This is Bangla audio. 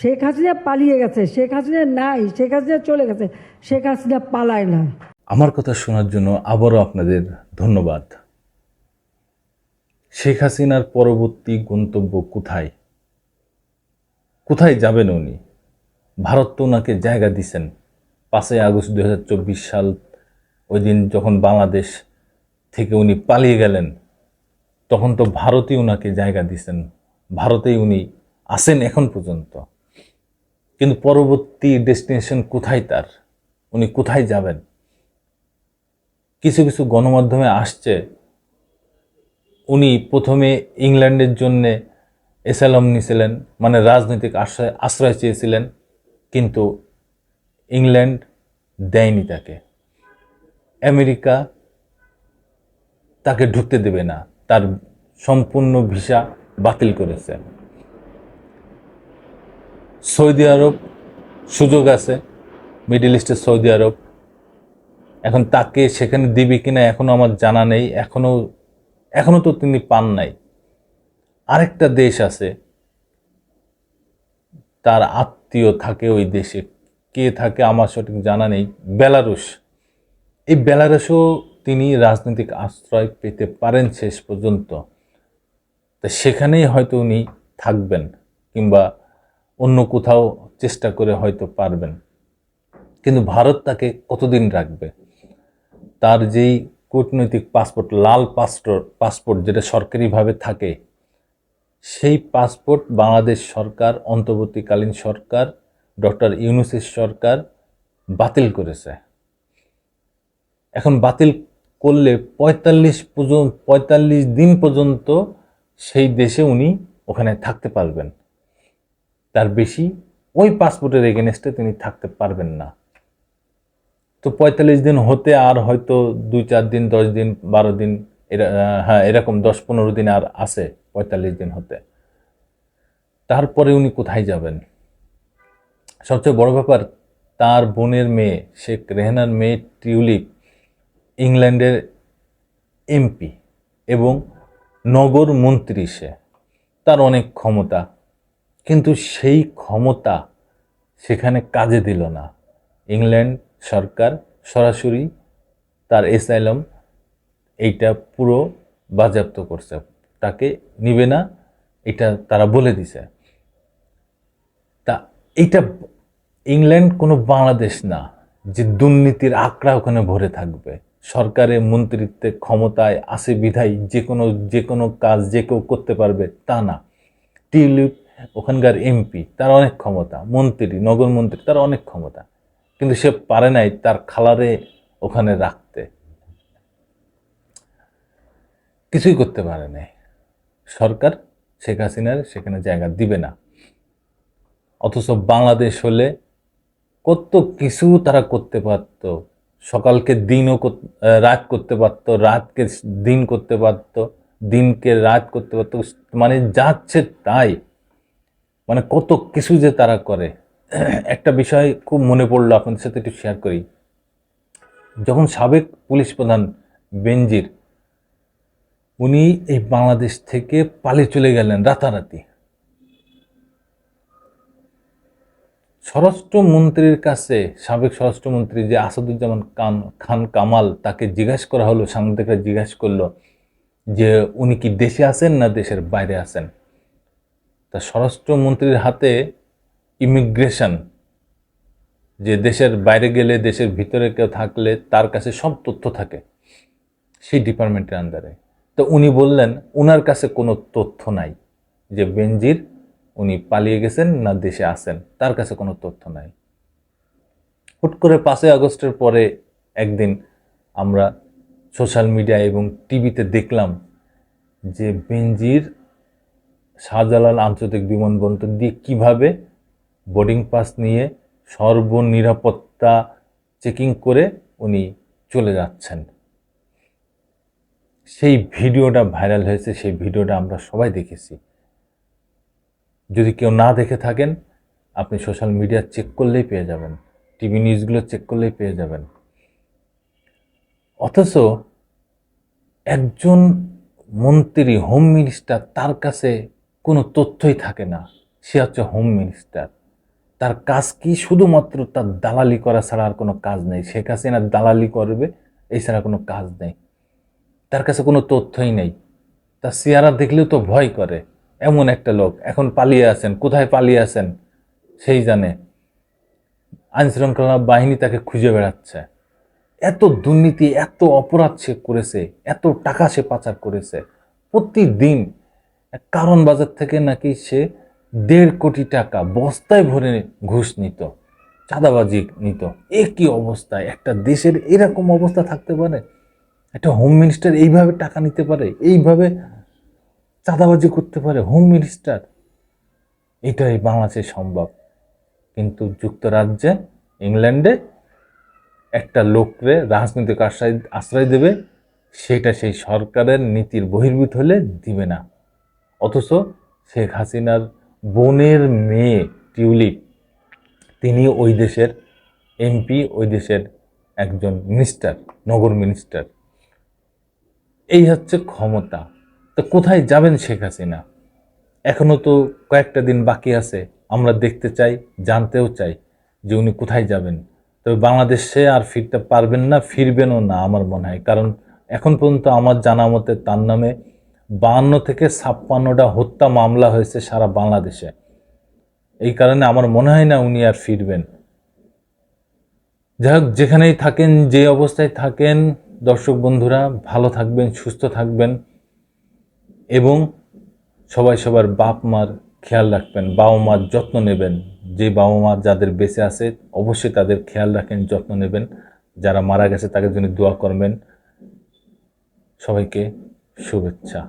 শেখ হাসিনা পালিয়ে গেছে, শেখ হাসিনা নাই, শেখ হাসিনা চলে গেছে, শেখ হাসিনা পালায় না। আমার কথা শোনার জন্য আবারও আপনাদের ধন্যবাদ। শেখ হাসিনার পরবর্তী গন্তব্য কোথায়? কোথায় যাবেন উনি? ভারত তো ওনাকে জায়গা দিছেন। পাঁচই আগস্ট দুই হাজার চব্বিশ সাল, ওই দিন যখন বাংলাদেশ থেকে উনি পালিয়ে গেলেন, তখন তো ভারতই ওনাকে জায়গা দিছেন। ভারতেই উনি আসেন এখন পর্যন্ত। কিন্তু পরবর্তী ডেস্টিনেশন কোথায় তার? উনি কোথায় যাবেন? কিছু কিছু গণমাধ্যমে আসছে, উনি প্রথমে ইংল্যান্ডের জন্যে এসালাম নিয়েছিলেন মানে রাজনৈতিক আশ্রয় আশ্রয় চেয়েছিলেন, কিন্তু ইংল্যান্ড দেয়নি তাকে। আমেরিকা তাকে ঢুকতে দেবে না, তার সম্পূর্ণ ভিসা বাতিল করেছে। সৌদি আরব সুযোগ আছে, মিডল ইস্টের সৌদি আরব। এখন তাকে সেখানে দিবি কিনা এখনও আমার জানা নেই, এখনও এখনও তো তিনি পান নাই। আরেকটা দেশ আছে, তার আত্মীয় থাকে ওই দেশে, কে থাকে আমার সঠিক জানা নেই, বেলারুশ। এই বেলারুশও তিনি রাজনৈতিক আশ্রয় পেতে পারেন শেষ পর্যন্ত। তা সেখানেই হয়তো উনি থাকবেন কিংবা অন্য কোথাও চেষ্টা করে হয়তো পারবেন। কিন্তু ভারত তাকে কতদিন রাখবে? তার যেই কূটনৈতিক পাসপোর্ট, লাল পাসপোর্ট পাসপোর্ট যেটা সরকারিভাবে থাকে, সেই পাসপোর্ট বাংলাদেশ সরকার, অন্তর্বর্তীকালীন সরকার, ডক্টর ইউনুসের সরকার বাতিল করেছে। এখন বাতিল করলে পঁয়তাল্লিশ পর্যন্ত, পঁয়তাল্লিশ দিন পর্যন্ত সেই দেশে উনি ওখানে থাকতে পারবেন। তার বেশি ওই পাসপোর্টের এগেনস্টে তিনি থাকতে পারবেন না। তো পঁয়তাল্লিশ দিন হতে আর হয়তো দুই চার দিন, দশ দিন, বারো দিন হ্যাঁ এরকম দশ পনেরো দিন আর আছে পঁয়তাল্লিশ দিন হতে। তারপরে উনি কোথায় যাবেন? সবচেয়ে বড় ব্যাপার, তার বোনের মেয়ে, শেখ রেহানার মেয়ে টিউলিপ, ইংল্যান্ডের এমপি এবং নগর মন্ত্রী সে। তার অনেক ক্ষমতা। কিন্তু সেই ক্ষমতা সেখানে কাজে দিল না। ইংল্যান্ড সরকার সরাসরি তার এসাইলাম এইটা পুরো বাজেয়াপ্ত করছে। তাকে নিবে না, এটা তারা বলে দিছে। তা এইটা ইংল্যান্ড কোনো বাংলাদেশ না যে দুর্নীতির আঁকড়া ওখানে ভরে থাকবে। সরকারের মন্ত্রিত্বে ক্ষমতায় আসে বিধায় যে কোনো যে কোনো কাজ যে কেউ করতে পারবে তা না। টিউলিপ ওখানকার এমপি তার অনেক ক্ষমতা, মন্ত্রী, নগর মন্ত্রী, তার অনেক ক্ষমতা। কিন্তু সে পারে নাই তার খালারে ওখানে রাখতে। কিছুই করতে পারে নাই। সরকার শেখ হাসিনার সেখানে জায়গা দিবে না। অথচ বাংলাদেশ হলে কত কিছু তারা করতে পারত। সকালকে দিনও রাত করতে পারত, রাতকে দিন করতে পারত, দিনকে রাত করতে পারত। মানে যাচ্ছে তাই। মানে কত কিছু যে তারা করে, একটা বিষয় খুব মনে পড়ল আপনাদের সাথে একটু শেয়ার করি। যখন সাবেক পুলিশ প্রধান বেনজির, উনি এই বাংলাদেশ থেকে পালিয়ে চলে গেলেন রাতারাতি। স্বরাষ্ট্রমন্ত্রীর কাছে, সাবেক স্বরাষ্ট্রমন্ত্রী যে আসাদুজ্জামান খান খান কামাল তাকে জিজ্ঞাসা করা হলো, সাংবাদিকরা জিজ্ঞাসা করল যে উনি কি দেশে আছেন না দেশের বাইরে আছেন? তা স্বরাষ্ট্রমন্ত্রীর হাতে ইমিগ্রেশন, যে দেশের বাইরে গেলে, দেশের ভিতরে কেউ থাকলে তার কাছে সব তথ্য থাকে সেই ডিপার্টমেন্টের আন্ডারে। তো উনি বললেন ওনার কাছে কোনো তথ্য নাই যে বেনজির উনি পালিয়ে গেছেন না দেশে আসেন তার কাছে কোনো তথ্য নাই। হুট করে পাঁচই আগস্টের পরে একদিন আমরা সোশ্যাল মিডিয়া এবং টিভিতে দেখলাম যে বেনজির শাহজালাল আন্তর্জাতিক বিমানবন্দর দিয়ে কীভাবে বোর্ডিং পাস নিয়ে সর্বনিরাপত্তা চেকিং করে উনি চলে যাচ্ছেন। সেই ভিডিওটা ভাইরাল হয়েছে, সেই ভিডিওটা আমরা সবাই দেখেছি। যদি কেউ না দেখে থাকেন, আপনি সোশ্যাল মিডিয়া চেক করলেই পেয়ে যাবেন টিভি নিউজগুলো চেক করলেই পেয়ে যাবেন। অথচ একজন মন্ত্রী হোম মিনিস্টার তার কাছে তথ্যই থাকে না। সে হচ্ছে হোম মিনিস্টার তার কাজ কি? শুধুমাত্র তার দালালি করা ছাড়া আর কোনো কাজ নেই। শেখ হাসিনা দালালি করবে এছাড়া কোনো কাজ নেই। তার কাছে কোনো তথ্যই নেই। তার চেহারা দেখলেও তো ভয় করে। এমন একটা লোক। এখন পালিয়ে আছেন। কোথায় পালিয়ে আছেন? সেই জানে। আইন শৃঙ্খলা বাহিনী তাকে খুঁজে বেড়াচ্ছে। এত দুর্নীতি, এত অপরাধ সে করেছে। এত টাকা সে পাচার করেছে। প্রতিদিন কারণ বাজার থেকে নাকি সে দেড় কোটি টাকা বস্তায় ভরে ঘুষ নিত, চাঁদাবাজি নিত। এ কি অবস্থায় একটা দেশের এরকম অবস্থা থাকতে পারে? একটা হোম মিনিস্টার এইভাবে টাকা নিতে পারে? এইভাবে চাঁদাবাজি করতে পারে হোম মিনিস্টার এটাই বাংলাদেশে সম্ভব। কিন্তু যুক্তরাজ্যে, ইংল্যান্ডে একটা লোকরে রাজনৈতিক আশ্রয় আশ্রয় দেবে, সেটা সেই সরকারের নীতির বহির্ভূত হলে দিবে না। অথচ শেখ হাসিনার বোনের মেয়ে টিউলিপ, তিনি ওই দেশের এমপি, ওই দেশের একজন মিনিস্টার, নগর মিনিস্টার। এই হচ্ছে ক্ষমতা। তো কোথায় যাবেন শেখ হাসিনা? এখনও তো কয়েকটা দিন বাকি আছে, আমরা দেখতে চাই, জানতেও চাই যে উনি কোথায় যাবেন। তবে বাংলাদেশে আর ফিরতে পারবেন না, ফিরবেনও না আমার মনে হয়। কারণ এখন পর্যন্ত আমার জানা মতে তার নামে বাহান্ন থেকে ছাপ্পান্নটা হত্যা মামলা হয়েছে সারা বাংলাদেশে। এই কারণে আমার মনে হয় না উনি আর ফিরবেন। যাই হোক, যেখানেই থাকেন, যে অবস্থায় থাকেন, দর্শক বন্ধুরা, ভালো থাকবেন, সুস্থ থাকবেন এবং সবাই সবার বাপ মার খেয়াল রাখবেন, বাবা মার যত্ন নেবেন। যে বাবা মা যাদের বেঁচে আছে, অবশ্যই তাদের খেয়াল রাখেন, যত্ন নেবেন। যারা মারা গেছে তাদের জন্য দোয়া করবেন। সবাইকে শুভেচ্ছা